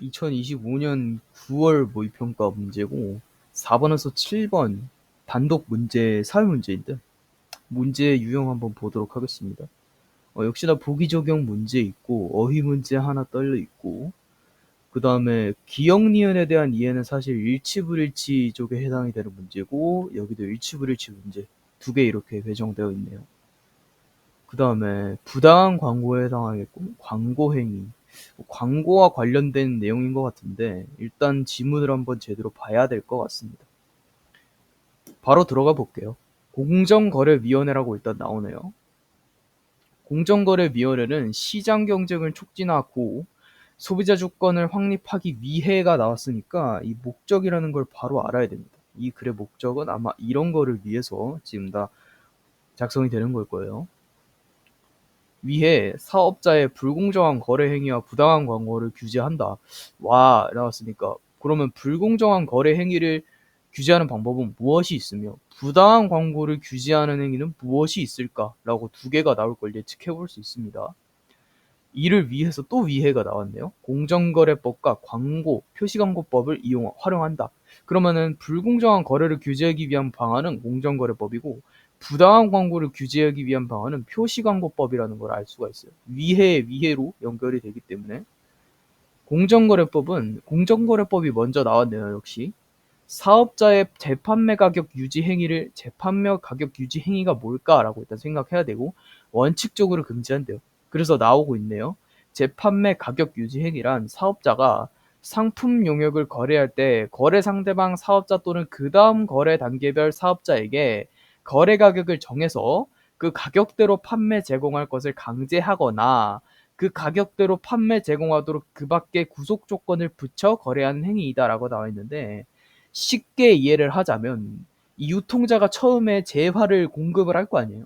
2025년 9월 모의평가 문제고 4번에서 7번 단독 문제 사회 문제인데 문제 유형 한번 보도록 하겠습니다. 어, 역시나 보기 적용 문제 있고 어휘 문제 하나 떨려 있고 그 다음에 기억 니은에 대한 이해는 사실 일치불일치 쪽에 해당이 되는 문제고 여기도 일치불일치 문제 두 개 이렇게 배정되어 있네요. 그 다음에 부당한 광고에 해당하겠고 광고 행위 광고와 관련된 내용인 것 같은데 일단 지문을 한번 제대로 봐야 될 것 같습니다. 바로 들어가 볼게요. 공정거래위원회라고 일단 나오네요. 공정거래위원회는 시장 경쟁을 촉진하고 소비자 주권을 확립하기 위해가 나왔으니까 이 목적이라는 걸 바로 알아야 됩니다. 이 글의 목적은 아마 이런 거를 위해서 지금 다 작성이 되는 걸 거예요. 위해 사업자의 불공정한 거래 행위와 부당한 광고를 규제한다. 와 나왔으니까 그러면 불공정한 거래 행위를 규제하는 방법은 무엇이 있으며 부당한 광고를 규제하는 행위는 무엇이 있을까라고 두 개가 나올 걸 예측해 볼 수 있습니다. 이를 위해서 또 위해가 나왔네요. 공정거래법과 광고, 표시광고법을 이용 활용한다. 그러면은 불공정한 거래를 규제하기 위한 방안은 공정거래법이고 부당한 광고를 규제하기 위한 방안은 표시광고법이라는 걸 알 수가 있어요. 위해 위해로 연결이 되기 때문에 공정거래법은 공정거래법이 먼저 나왔네요. 역시 사업자의 재판매 가격 유지 행위를 재판매 가격 유지 행위가 뭘까라고 일단 생각해야 되고 원칙적으로 금지한대요. 그래서 나오고 있네요. 재판매 가격 유지 행위란 사업자가 상품 용역을 거래할 때 거래 상대방 사업자 또는 그 다음 거래 단계별 사업자에게 거래 가격을 정해서 그 가격대로 판매 제공할 것을 강제하거나 그 가격대로 판매 제공하도록 그 밖에 구속 조건을 붙여 거래하는 행위이다라고 나와 있는데 쉽게 이해를 하자면 이 유통자가 처음에 재화를 공급을 할 거 아니에요.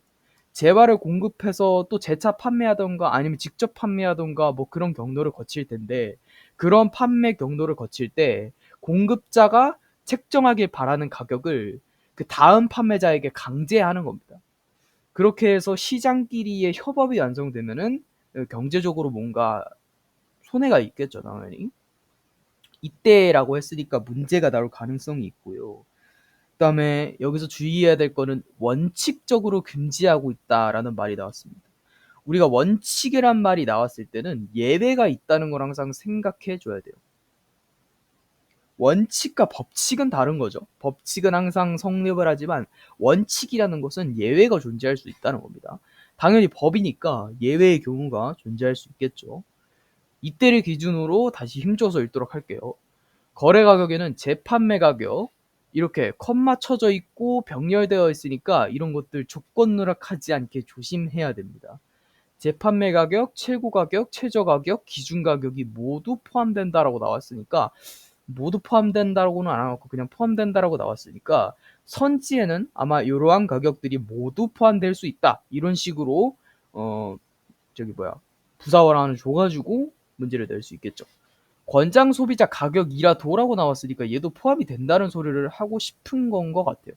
재화를 공급해서 또 재차 판매하던가 아니면 직접 판매하던가 뭐 그런 경로를 거칠 텐데 그런 판매 경로를 거칠 때 공급자가 책정하길 바라는 가격을 그 다음 판매자에게 강제하는 겁니다. 그렇게 해서 시장끼리의 협업이 완성되면은 경제적으로 뭔가 손해가 있겠죠, 당연히. 이때라고 했으니까 문제가 나올 가능성이 있고요. 그다음에 여기서 주의해야 될 거는 원칙적으로 금지하고 있다라는 말이 나왔습니다. 우리가 원칙이란 말이 나왔을 때는 예외가 있다는 걸 항상 생각해 줘야 돼요. 원칙과 법칙은 다른 거죠. 법칙은 항상 성립을 하지만 원칙이라는 것은 예외가 존재할 수 있다는 겁니다. 당연히 법이니까 예외의 경우가 존재할 수 있겠죠. 이때를 기준으로 다시 힘줘서 읽도록 할게요. 거래 가격에는 재판매 가격 이렇게 컴마 쳐져 있고 병렬되어 있으니까 이런 것들 조건 누락하지 않게 조심해야 됩니다. 재판매 가격, 최고 가격, 최저 가격, 기준 가격이 모두 포함된다라고 나왔으니까 모두 포함된다라고는 안 하고 그냥 포함된다라고 나왔으니까 선지에는 아마 이러한 가격들이 모두 포함될 수 있다 이런 식으로 어 저기 뭐야 부사원안을 줘가지고 문제를 낼 수 있겠죠. 권장 소비자 가격이라 도라고 나왔으니까 얘도 포함이 된다는 소리를 하고 싶은 건 것 같아요.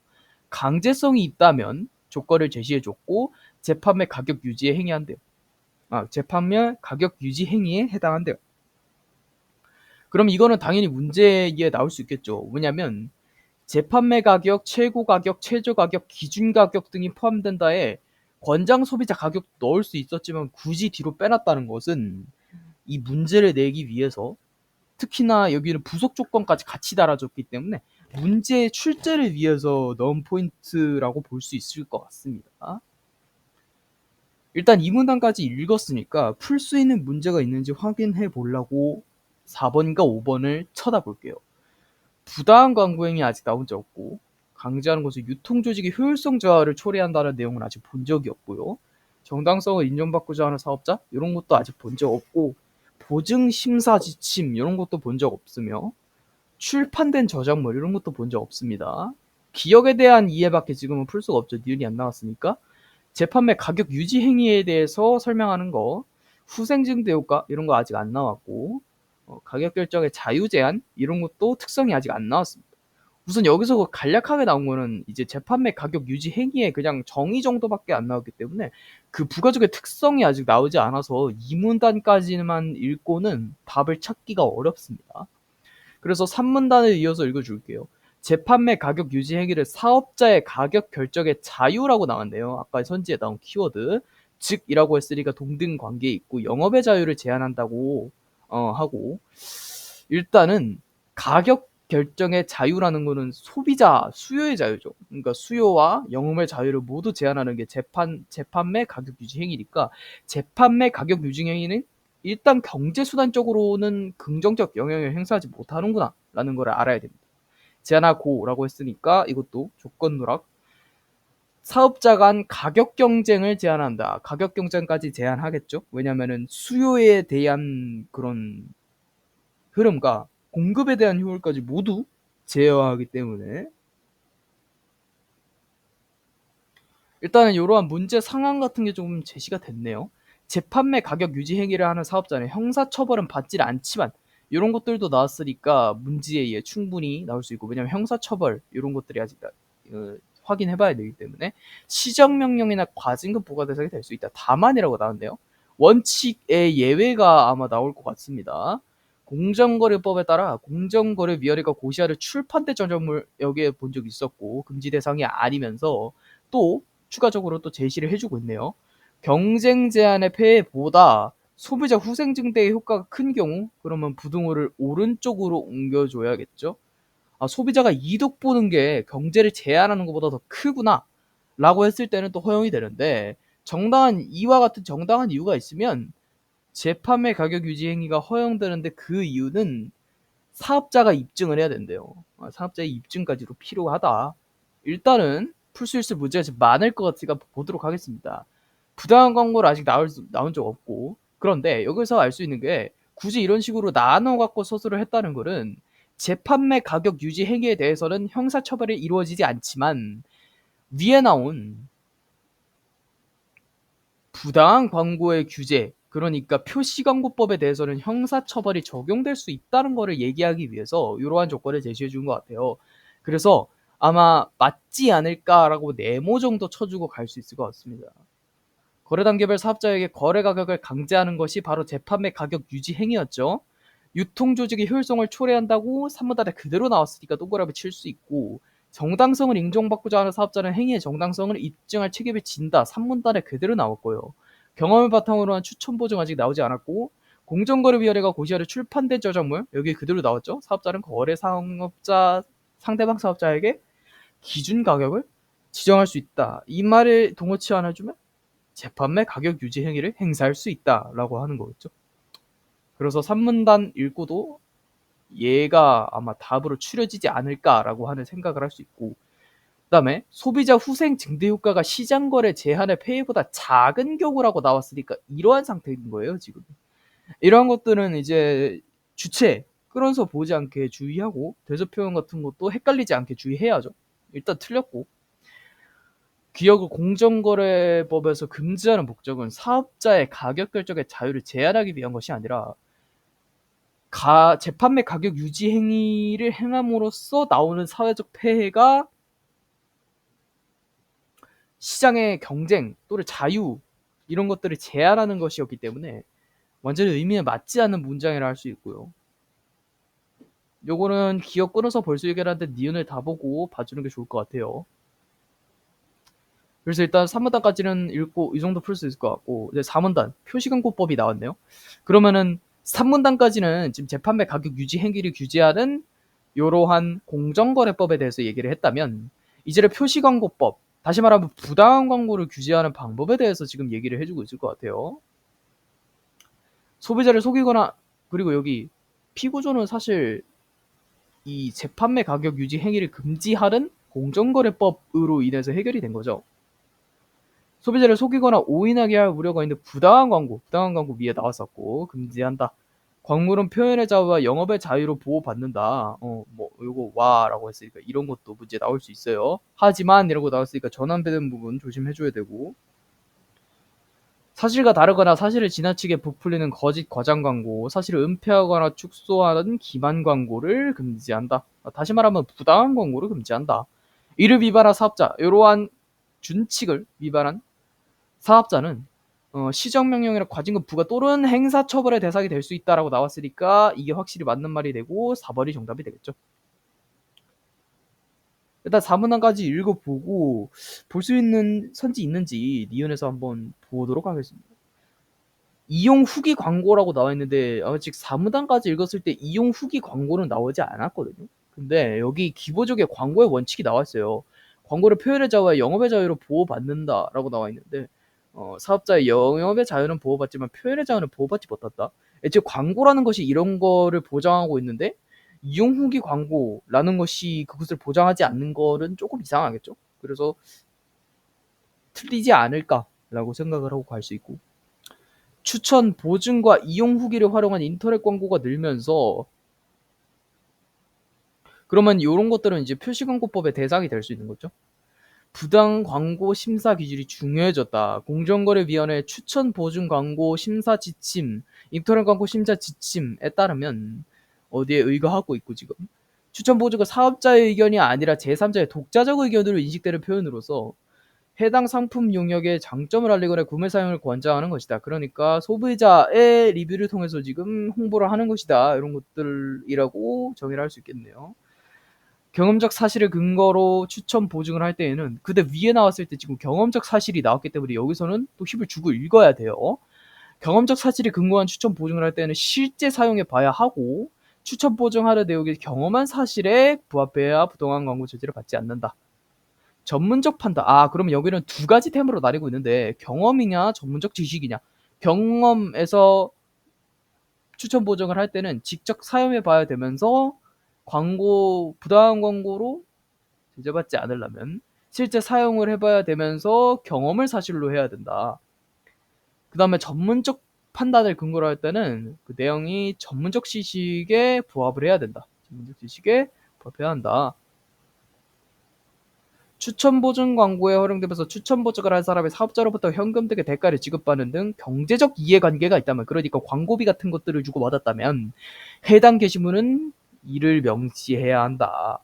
강제성이 있다면 조건을 제시해줬고 재판매 가격 유지에 행위한대요. 아, 재판매 가격 유지 행위에 해당한대요. 그럼 이거는 당연히 문제에 나올 수 있겠죠. 왜냐면 재판매 가격, 최고 가격, 최저 가격, 기준 가격 등이 포함된다에 권장 소비자 가격 넣을 수 있었지만 굳이 뒤로 빼놨다는 것은 이 문제를 내기 위해서 특히나 여기는 부속 조건까지 같이 달아줬기 때문에 문제 출제를 위해서 넣은 포인트라고 볼 수 있을 것 같습니다. 일단 이 문단까지 읽었으니까 풀 수 있는 문제가 있는지 확인해 보려고 4번과 5번을 쳐다볼게요. 부당한 광고행위 아직 나온 적 없고 강제하는 것은 유통조직의 효율성 저하를 초래한다는 내용은 아직 본 적이 없고요. 정당성을 인정받고자 하는 사업자 이런 것도 아직 본 적 없고 보증 심사 지침 이런 것도 본 적 없으며 출판된 저작물 이런 것도 본 적 없습니다. 기억에 대한 이해밖에 지금은 풀 수가 없죠. 니은이 안 나왔으니까. 재판매 가격 유지 행위에 대해서 설명하는 거, 후생증 대효과 이런 거 아직 안 나왔고 어, 가격 결정의 자유 제한 이런 것도 특성이 아직 안 나왔습니다. 우선 여기서 그 간략하게 나온 거는 이제 재판매 가격 유지 행위의 그냥 정의 정도밖에 안 나왔기 때문에 그 부가적의 특성이 아직 나오지 않아서 이 문단까지만 읽고는 답을 찾기가 어렵습니다. 그래서 3문단을 이어서 읽어줄게요. 재판매 가격 유지 행위를 사업자의 가격 결정의 자유라고 나왔네요. 아까 선지에 나온 키워드. 즉이라고 했으니까 동등 관계에 있고 영업의 자유를 제한한다고 어, 하고 일단은 가격 결정의 자유라는 거는 소비자 수요의 자유죠. 그러니까 수요와 영업의 자유를 모두 제한하는 게 재판 재판매 가격 유지 행위니까 재판매 가격 유지 행위는 일단 경제 수단적으로는 긍정적 영향을 행사하지 못하는구나라는 걸 알아야 됩니다. 제한하고라고 했으니까 이것도 조건 누락 사업자 간 가격 경쟁을 제한한다. 가격 경쟁까지 제한하겠죠. 왜냐면은 수요에 대한 그런 흐름과 공급에 대한 효율까지 모두 제어하기 때문에 일단은 이러한 문제 상황 같은 게 좀 제시가 됐네요. 재판매 가격 유지 행위를 하는 사업자는 형사 처벌은 받지 않지만 이런 것들도 나왔으니까 문제에 충분히 나올 수 있고 왜냐면 형사 처벌 이런 것들이 아직 어, 확인해 봐야 되기 때문에 시정명령이나 과징금 부과 대상이 될 수 있다. 다만이라고 나왔네요. 원칙의 예외가 아마 나올 것 같습니다. 공정거래법에 따라 공정거래 위원회가 고시하를 출판대 전점을 여기에 본 적이 있었고 금지 대상이 아니면서 또 추가적으로 또 제시를 해주고 있네요. 경쟁 제한의 폐해보다 소비자 후생 증대의 효과가 큰 경우 그러면 부등호를 오른쪽으로 옮겨줘야겠죠. 아, 소비자가 이득 보는 게 경제를 제한하는 것보다 더 크구나 라고 했을 때는 또 허용이 되는데 정당한 이와 같은 정당한 이유가 있으면 재판매 가격 유지 행위가 허용되는데 그 이유는 사업자가 입증을 해야 된대요. 아, 사업자의 입증까지도 필요하다. 일단은 풀 수 있을 문제가 많을 것 같으니까 보도록 하겠습니다. 부당한 광고를 아직 나올 수, 나온 적 없고 그런데 여기서 알 수 있는 게 굳이 이런 식으로 나눠 갖고 서술을 했다는 것은 재판매 가격 유지 행위에 대해서는 형사 처벌이 이루어지지 않지만 위에 나온 부당한 광고의 규제 그러니까 표시 광고법에 대해서는 형사 처벌이 적용될 수 있다는 것을 얘기하기 위해서 이러한 조건을 제시해 준 것 같아요. 그래서 아마 맞지 않을까라고 네모 정도 쳐주고 갈 수 있을 것 같습니다. 거래 단계별 사업자에게 거래 가격을 강제하는 것이 바로 재판매 가격 유지 행위였죠. 유통 조직의 효율성을 초래한다고 산문단에 그대로 나왔으니까 동그라미 칠 수 있고 정당성을 인정받고자 하는 사업자는 행위의 정당성을 입증할 책임을 진다. 산문단에 그대로 나왔고요. 경험을 바탕으로 한 추천 보증 아직 나오지 않았고 공정거래위원회가 고시하를 출판된 저작물 여기 그대로 나왔죠. 사업자는 거래 상업자 상대방 사업자에게 기준 가격을 지정할 수 있다. 이 말을 동어치 안 해주면 재판매 가격 유지 행위를 행사할 수 있다라고 하는 거겠죠. 그래서 산문단 읽고도 얘가 아마 답으로 추려지지 않을까라고 하는 생각을 할 수 있고 그다음에 소비자 후생 증대 효과가 시장 거래 제한의 폐해보다 작은 경우라고 나왔으니까 이러한 상태인 거예요 지금. 이러한 것들은 이제 주체 끌어서 보지 않게 주의하고 대조 표현 같은 것도 헷갈리지 않게 주의해야죠. 일단 틀렸고. 기업을 공정거래법에서 금지하는 목적은 사업자의 가격 결정의 자유를 제한하기 위한 것이 아니라 가, 재판매 가격 유지 행위를 행함으로써 나오는 사회적 폐해가 시장의 경쟁 또는 자유 이런 것들을 제한하는 것이었기 때문에 완전히 의미에 맞지 않는 문장이라 할 수 있고요. 요거는 기억 끊어서 볼수 있게 하는데 니은을 다 보고 봐주는 게 좋을 것 같아요. 그래서 일단 3문단까지는 읽고 이 정도 풀 수 있을 것 같고 이제 4문단 표시광고법이 나왔네요. 그러면은 3문단까지는 지금 재판매 가격 유지 행위를 규제하는 이러한 공정거래법에 대해서 얘기를 했다면 이제는 표시광고법 다시 말하면 부당한 광고를 규제하는 방법에 대해서 지금 얘기를 해주고 있을 것 같아요. 소비자를 속이거나 그리고 여기 피고조는 사실 이 재판매 가격 유지 행위를 금지하는 공정거래법으로 인해서 해결이 된 거죠. 소비자를 속이거나 오인하게 할 우려가 있는 부당한 광고, 부당한 광고 위에 나왔었고 금지한다. 광물은 표현의 자유와 영업의 자유로 보호받는다. 어, 뭐 요거 와라고 했으니까 이런 것도 문제 나올 수 있어요. 하지만 이러고 나왔으니까 전환되는 부분 조심해줘야 되고 사실과 다르거나 사실을 지나치게 부풀리는 거짓 과장 광고, 사실을 은폐하거나 축소하는 기만 광고를 금지한다. 다시 말하면 부당한 광고를 금지한다. 이를 위반한 사업자, 이러한 준칙을 위반한 사업자는 어, 시정명령이나 과징금 부과 또는 행사처벌의 대상이 될 수 있다라고 나왔으니까 이게 확실히 맞는 말이 되고 4번이 정답이 되겠죠. 일단 4문항까지 읽어보고 볼 수 있는 선지 있는지 니은에서 한번 보도록 하겠습니다. 이용 후기 광고라고 나와 있는데 아직 4문항까지 읽었을 때 이용 후기 광고는 나오지 않았거든요. 근데 여기 기본적인 광고의 원칙이 나와 있어요. 광고를 표현의 자유와 영업의 자유로 보호받는다라고 나와 있는데 어, 사업자의 영업의 자유는 보호받지만 표현의 자유는 보호받지 못한다. 애초에 광고라는 것이 이런 거를 보장하고 있는데 이용 후기 광고라는 것이 그것을 보장하지 않는 거는 조금 이상하겠죠. 그래서 틀리지 않을까라고 생각을 하고 갈 수 있고 추천 보증과 이용 후기를 활용한 인터넷 광고가 늘면서 그러면 이런 것들은 이제 표시 광고법의 대상이 될 수 있는 거죠. 부당 광고 심사 기준이 중요해졌다. 공정거래위원회 추천 보증 광고 심사 지침, 인터넷 광고 심사 지침에 따르면 어디에 의거하고 있고 지금 추천 보증은 사업자의 의견이 아니라 제3자의 독자적 의견으로 인식되는 표현으로서 해당 상품 용역의 장점을 알리거나 구매 사용을 권장하는 것이다. 그러니까 소비자의 리뷰를 통해서 지금 홍보를 하는 것이다. 이런 것들이라고 정의를 할 수 있겠네요. 경험적 사실을 근거로 추천 보증을 할 때에는 그때 위에 나왔을 때 지금 경험적 사실이 나왔기 때문에 여기서는 또 힘을 주고 읽어야 돼요. 경험적 사실이 근거한 추천 보증을 할 때는 실제 사용해 봐야 하고 추천 보증하는 내용이 경험한 사실에 부합해야 부동한 광고 제재를 받지 않는다. 전문적 판단. 아, 그러면 여기는 두 가지 템으로 나뉘고 있는데 경험이냐 전문적 지식이냐. 경험에서 추천 보증을 할 때는 직접 사용해 봐야 되면서 광고 부당한 광고로 제재받지 않으려면 실제 사용을 해봐야 되면서 경험을 사실로 해야 된다. 그 다음에 전문적 판단을 근거로 할 때는 그 내용이 전문적 지식에 부합을 해야 된다. 전문적 지식에 부합해야 한다. 추천 보증 광고에 활용되면서 추천 보증을 할 사람의 사업자로부터 현금 등의 대가를 지급받는 등 경제적 이해관계가 있다면 그러니까 광고비 같은 것들을 주고 받았다면 해당 게시물은 이를 명시해야 한다.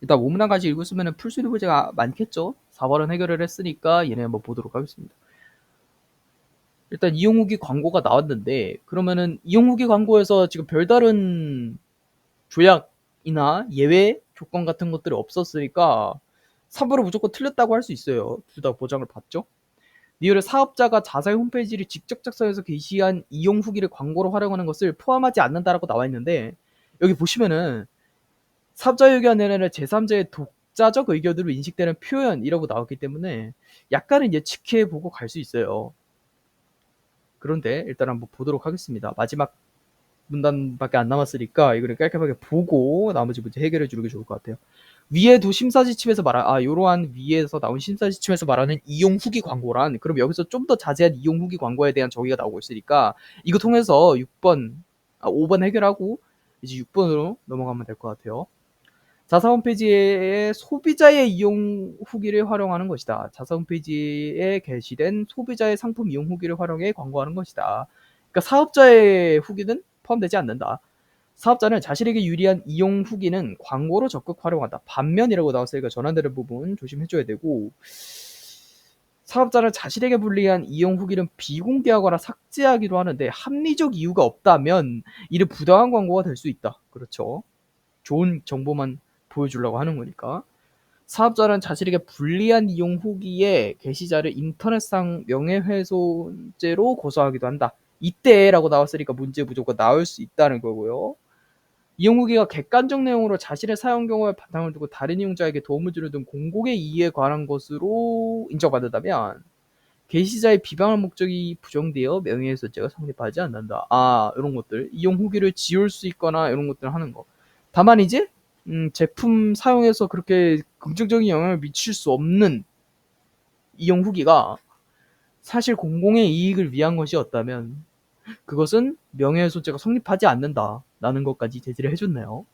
일단 5문항까지 읽었으면 풀 수 있는 문제가 많겠죠? 4번은 해결을 했으니까 얘네 한번 보도록 하겠습니다. 일단 이용 후기 광고가 나왔는데 그러면은 이용 후기 광고에서 지금 별다른 조약이나 예외 조건 같은 것들이 없었으니까 3번은 무조건 틀렸다고 할 수 있어요. 둘 다 보장을 받죠. 리얼의 사업자가 자사의 홈페이지를 직접 작성해서 게시한 이용 후기를 광고로 활용하는 것을 포함하지 않는다라고 나와 있는데 여기 보시면은 사업자 의견 내내는 제3자의 독자적 의견으로 인식되는 표현이라고 나왔기 때문에 약간은 예측해 보고 갈 수 있어요. 그런데 일단 한번 보도록 하겠습니다. 마지막 문단밖에 안 남았으니까 이거를 깔끔하게 보고 나머지 문제 해결해 주는 게 좋을 것 같아요. 위에도 심사지침에서 말한 아 이러한 위에서 나온 심사지침에서 말하는 이용 후기 광고란 그럼 여기서 좀 더 자세한 이용 후기 광고에 대한 정의가 나오고 있으니까 이거 통해서 6번 아 5번 해결하고 이제 6번으로 넘어가면 될 것 같아요. 자사 홈페이지에 소비자의 이용 후기를 활용하는 것이다. 자사 홈페이지에 게시된 소비자의 상품 이용 후기를 활용해 광고하는 것이다. 그러니까 사업자의 후기는 포함되지 않는다. 사업자는 자신에게 유리한 이용 후기는 광고로 적극 활용한다. 반면이라고 나왔으니까 전환되는 부분 조심해줘야 되고 사업자는 자신에게 불리한 이용 후기는 비공개하거나 삭제하기도 하는데 합리적 이유가 없다면 이를 부당한 광고가 될 수 있다. 그렇죠. 좋은 정보만 보여주려고 하는 거니까. 사업자는 자신에게 불리한 이용 후기에 게시자를 인터넷상 명예훼손죄로 고소하기도 한다. 이때라고 나왔으니까 문제 무조건 나올 수 있다는 거고요. 이용 후기가 객관적 내용으로 자신의 사용 경험에 바탕을 두고 다른 이용자에게 도움을 주는 등 공공의 이익에 관한 것으로 인정받는다면 게시자의 비방할 목적이 부정되어 명예훼손죄가 성립하지 않는다. 아 이런 것들 이용 후기를 지울 수 있거나 이런 것들 하는 거. 다만 이제 음, 제품 사용해서 그렇게 긍정적인 영향을 미칠 수 없는 이용 후기가 사실 공공의 이익을 위한 것이었다면 그것은 명예훼손죄가 성립하지 않는다 라는 것까지 제지를 해줬네요.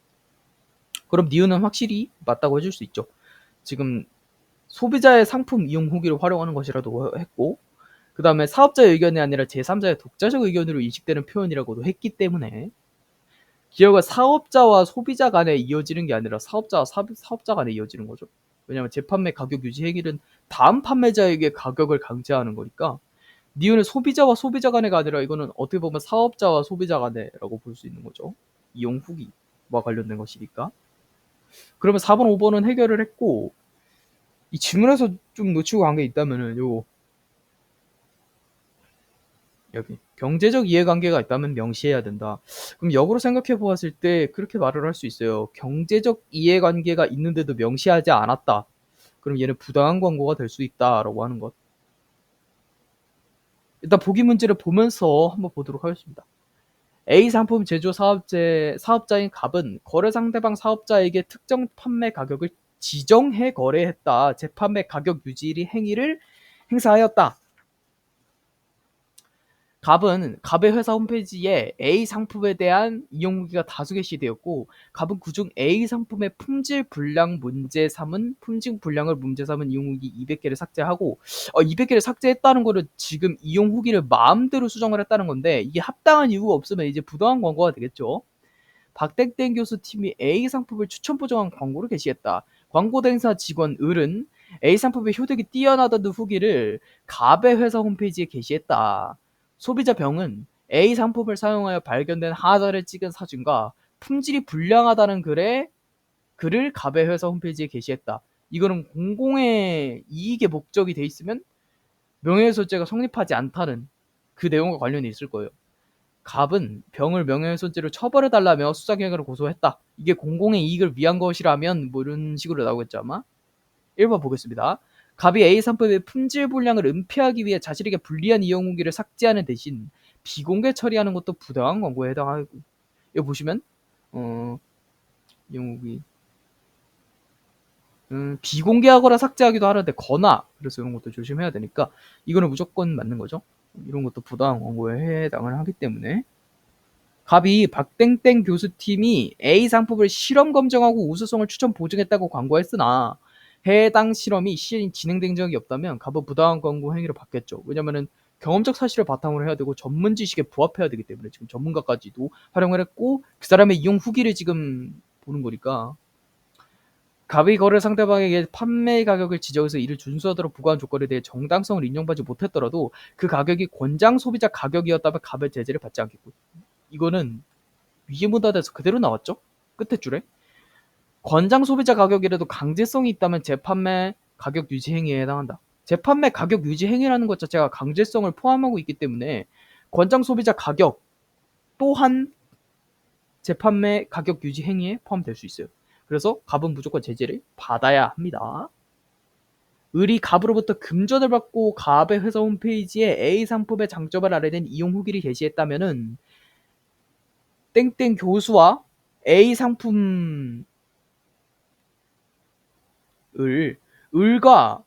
그럼 니은은 확실히 맞다고 해줄 수 있죠. 지금 소비자의 상품 이용 후기를 활용하는 것이라고 했고 그 다음에 사업자의 의견이 아니라 제3자의 독자적 의견으로 인식되는 표현이라고도 했기 때문에 기업가 사업자와 소비자 간에 이어지는 게 아니라 사업자와 사, 사업자 간에 이어지는 거죠. 왜냐하면 재판매 가격 유지 행위는 다음 판매자에게 가격을 강제하는 거니까 니은은 소비자와 소비자 간에가 아니라 이거는 어떻게 보면 사업자와 소비자 간에라고 볼 수 있는 거죠. 이용 후기와 관련된 것이니까. 그러면 4번, 5번은 해결을 했고 이 질문에서 좀 놓치고 간 게 있다면은 요 여기 경제적 이해관계가 있다면 명시해야 된다. 그럼 역으로 생각해 보았을 때 그렇게 말을 할 수 있어요. 경제적 이해관계가 있는데도 명시하지 않았다. 그럼 얘는 부당한 광고가 될 수 있다라고 하는 것. 일단 보기 문제를 보면서 한번 보도록 하겠습니다. A 상품 제조 사업제, 사업자인 갑은 거래 상대방 사업자에게 특정 판매 가격을 지정해 거래했다. 재판매 가격 유지 행위를 행사하였다. 갑은 갑의 회사 홈페이지에 A 상품에 대한 이용 후기가 다수 게시되었고 갑은 그중 A 상품의 품질 불량 문제 삼은 품질 불량을 문제 삼은 이용 후기 200개를 삭제하고 어, 200개를 삭제했다는 거는 지금 이용 후기를 마음대로 수정을 했다는 건데 이게 합당한 이유가 없으면 이제 부당한 광고가 되겠죠. 박땡땡 교수 팀이 A 상품을 추천 보정한 광고를 게시했다. 광고 대행사 직원 을은 A 상품의 효력이 뛰어나다는 후기를 갑의 회사 홈페이지에 게시했다. 소비자 병은 A 상품을 사용하여 발견된 하자를 찍은 사진과 품질이 불량하다는 글에 글을 갑의 회사 홈페이지에 게시했다. 이거는 공공의 이익의 목적이 돼 있으면 명예훼손죄가 성립하지 않다는 그 내용과 관련이 있을 거예요. 갑은 병을 명예훼손죄로 처벌해 달라며 수사기관을 고소했다. 이게 공공의 이익을 위한 것이라면 뭐 이런 식으로 나오겠죠 아마. 1번 보겠습니다. 갑이 A 상품의 품질 불량을 은폐하기 위해 자신에게 불리한 이용 후기를 삭제하는 대신 비공개 처리하는 것도 부당한 광고에 해당하고. 이거 보시면 어 이용 후기. 음, 비공개하거나 삭제하기도 하는데 거나 그래서 이런 것도 조심해야 되니까 이거는 무조건 맞는 거죠. 이런 것도 부당한 광고에 해당을 하기 때문에. 갑이 박땡땡 교수팀이 A 상품을 실험 검증하고 우수성을 추천 보증했다고 광고했으나 해당 실험이 시 진행된 적이 없다면 갑은 부당한 광고 행위를 받겠죠. 왜냐면은 경험적 사실을 바탕으로 해야 되고 전문 지식에 부합해야 되기 때문에 지금 전문가까지도 활용을 했고 그 사람의 이용 후기를 지금 보는 거니까 갑이 거래 상대방에게 판매 가격을 지정해서 이를 준수하도록 부과한 조건에 대해 정당성을 인정받지 못했더라도 그 가격이 권장 소비자 가격이었다면 갑의 제재를 받지 않겠고 이거는 위계문답에서 그대로 나왔죠? 끝에 줄에 권장 소비자 가격이라도 강제성이 있다면 재판매 가격 유지 행위에 해당한다. 재판매 가격 유지 행위라는 것 자체가 강제성을 포함하고 있기 때문에 권장 소비자 가격 또한 재판매 가격 유지 행위에 포함될 수 있어요. 그래서 갑은 무조건 제재를 받아야 합니다. 을이 갑으로부터 금전을 받고 갑의 회사 홈페이지에 A 상품의 장점을 알아낸 이용 후기를 게시했다면은 땡땡 교수와 A 상품 을 을과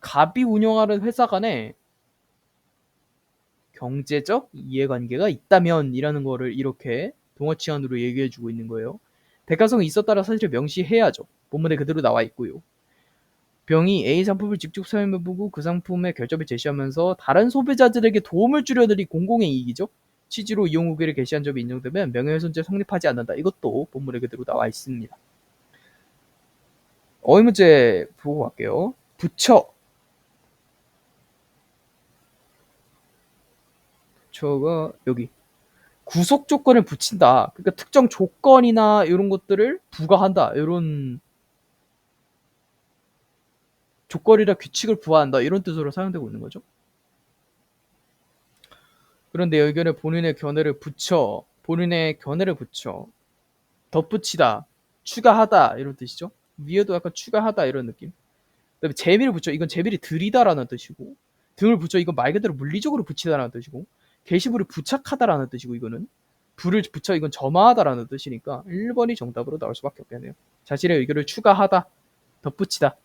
갑이 운영하는 회사 간에 경제적 이해관계가 있다면 이라는 거를 이렇게 동어치안으로 얘기해 주고 있는 거예요. 대가성이 있었다라 사실을 명시해야죠. 본문에 그대로 나와 있고요. 병이 A 상품을 직접 사용해보고 그 상품의 결점을 제시하면서 다른 소비자들에게 도움을 이 공공의 이익이죠. 취지로 이용 후기를 게시한 점이 인정되면 명예훼손죄 성립하지 않는다. 이것도 본문에 그대로 나와 있습니다. 어휘 문제 보고 갈게요. 붙여. 붙여가 여기 구속 조건을 붙인다. 그러니까 특정 조건이나 이런 것들을 부과한다. 이런 조건이나 규칙을 부과한다. 이런 뜻으로 사용되고 있는 거죠. 그런데 의견에 본인의 견해를 붙여, 본인의 견해를 붙여, 덧붙이다, 추가하다 이런 뜻이죠. 위에도 약간 추가하다 이런 느낌. 그다음에 재미를 붙여. 이건 재미를 들이다라는 뜻이고 등을 붙여. 이건 말 그대로 물리적으로 붙이다라는 뜻이고 게시물을 부착하다라는 뜻이고 이거는. 불을 붙여. 이건 점화하다라는 뜻이니까 1번이 정답으로 나올 수밖에 없겠네요. 자신의 의견을 추가하다, 덧붙이다